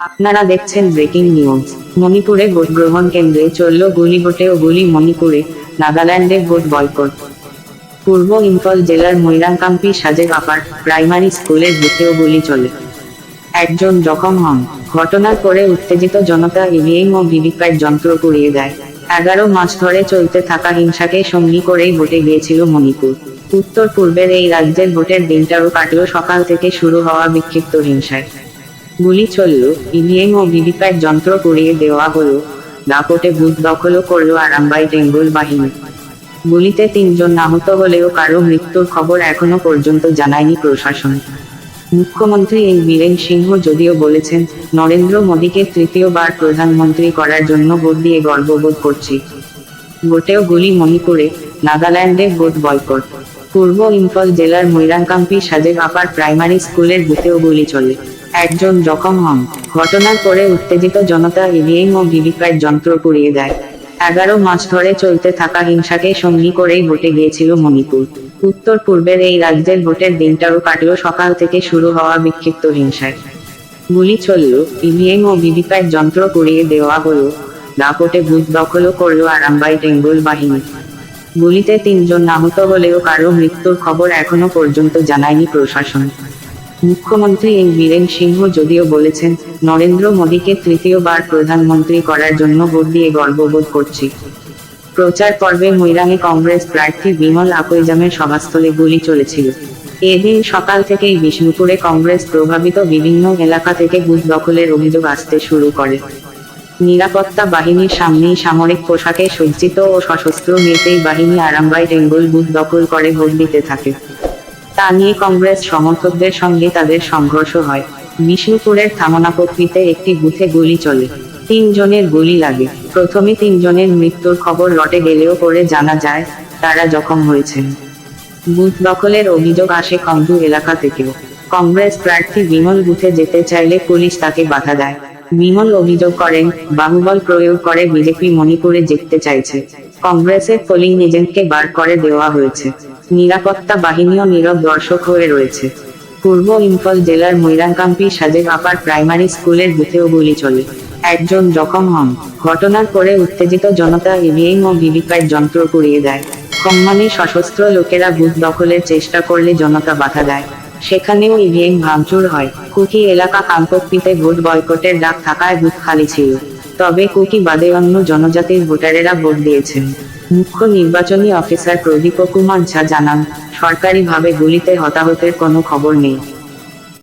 আপনারা দেখছেন breaking news. মণিপুরে ভোট গ্রহণ কেন্দ্রে চলল গুলি ভোটে ও গুলি মণিপুরে, নাগাল্যান্ডে ভোট বয়কট। পূর্ব ইম্ফল জেলার মৈরাংকাম্পি সাজেক আপার প্রাইমারি স্কুলের বুথেও গুলি চলে। একজন জখম হন। ঘটনার পরে উত্তেজিত জনতা ইভিএম ও ভিভিপ্যাট যন্ত্র পুড়িয়ে দেয়। এগারো মাস ধরে চলতে থাকা হিংসাকে সঙ্গী করেই ভোটে গিয়েছিল মণিপুর। উত্তর পূর্বের এই রাজ্যের ভোটের দিনটারও কাটল সকাল থেকে শুরু হওয়া বিক্ষিপ্ত হিংসায়। গুলি চলল। ইভিএম ও ভিভিপ্যাট যন্ত্র পুড়িয়ে দেওয়া হলো। দাপটে বুথ দখলও করল আরামবাই বেঙ্গল বাহিনী। গুলিতে তিনজন আহত হলেও কারও মৃত্যুর খবর এখনও পর্যন্ত জানায়নি প্রশাসন মুখ্যমন্ত্রী এন বীরেন সিংহ যদিও বলেছেন নরেন্দ্র মোদীকে তৃতীয়বার প্রধানমন্ত্রী করার জন্য ভোট দিয়ে গর্ববোধ করছি ভোটেও গুলি মণিপুরে নাগাল্যান্ডে ভোট বয়কট। পূর্ব ইম্ফল জেলার মৈরাংকাম্পি সাজেক আপার প্রাইমারি স্কুলের বুথেও গুলি চলে। একজন জখম হন। ঘটনার পরে উত্তেজিত জনতা ইভিএম ও ভিভিপ্যাট যন্ত্র পুড়িয়ে দেয়। এগারো মাস ধরে চলতে থাকা হিংসাকে সঙ্গী করেই ভোটে গিয়েছিল মণিপুর। উত্তর পূর্বের এই রাজ্যের ভোটের দিনটারও কাটল সকাল থেকে শুরু হওয়া বিক্ষিপ্ত হিংসায় গুলি চলল, ইভিএম ও ভিভিপ্যাট যন্ত্র পুড়িয়ে দেওয়া হলো। দাপটে বুথ দখলও করল আরামবাই বেঙ্গল বাহিনী। গুলিতে তিনজন আহত হলেও কারও মৃত্যুর খবর এখনও পর্যন্ত জানায়নি প্রশাসন। মুখ্যমন্ত্রী এন বীরেন সিংহ যদিও বলেছেন, নরেন্দ্র মোদীকে তৃতীয়বার প্রধানমন্ত্রী করার জন্য ভোট দিয়ে গর্ববোধ করছি। প্রচার পর্বে মৈরাঙে কংগ্রেস প্রার্থী বিমল আকৈজামের সভাস্থলে গুলি চলেছিল। এদিন সকাল থেকেই বিষ্ণুপুরে কংগ্রেস প্রভাবিত বিভিন্ন এলাকা থেকে বুথ দখলের অভিযোগ আসতে শুরু করে। নিরাপত্তা বাহিনীর সামনেই সামরিক পোশাকে সজ্জিত ও সশস্ত্র মেতেই বাহিনী আরামবাই বেঙ্গল বুথ দখল করে ভোট দিতে থাকে। তা নিয়ে কংগ্রেস সমর্থকদের সঙ্গে তাদের সংঘর্ষ হয়। বিষ্ণুপুরের থামনাপট্টিতে একটি বুথে গুলি চলে। তিনজনের গুলি লাগে। প্রথমে তিনজনের মৃত্যুর খবর রটে গেলেও পরে জানা যায়, তারা জখম হয়েছেন। বুথ দখলের অভিযোগ আসে কন্দু এলাকা থেকেও। কংগ্রেস প্রার্থী বিমল বুথে যেতে চাইলে পুলিশ তাকে বাধা দেয়। বিমল অভিযোগ করেন, বাহুবল প্রয়োগ করে বিজেপি মণিপুরে জিততে চাইছে। কংগ্রেসের পোলিং এজেন্টকে বার করে দেওয়া হয়েছে। নিরাপত্তা বাহিনীও নীরব দর্শক হয়ে রয়েছে। পূর্ব ইম্ফল জেলার মৈরাংকাম্পি সাজেক আপার প্রাইমারি স্কুলের বুথেও গুলি চলে। একজন জখম হন। ঘটনার পরে উত্তেজিত জনতা ইভিএম ও ভিভিপ্যাট যন্ত্র পুড়িয়ে দেয়। সম্মানে সশস্ত্র লোকেরা বুথ দখলের চেষ্টা করলে জনতা বাধা দেয়। সেখানেও ইভিএম ভাঙচুর হয়। কুকি এলাকা কাঙ্কপিতে ভোট বয়কটের ডাক থাকায় বুথ খালি ছিল। তবে কুকি বাদে অন্য জনজাতির ভোটারেরা ভোট দিয়েছেন। মুখ্য নির্বাচনী অফিসার প্রদীপ কুমার ঝা জানান সরকারিভাবে গুলিতে হতাহতের কোনো খবর নেই।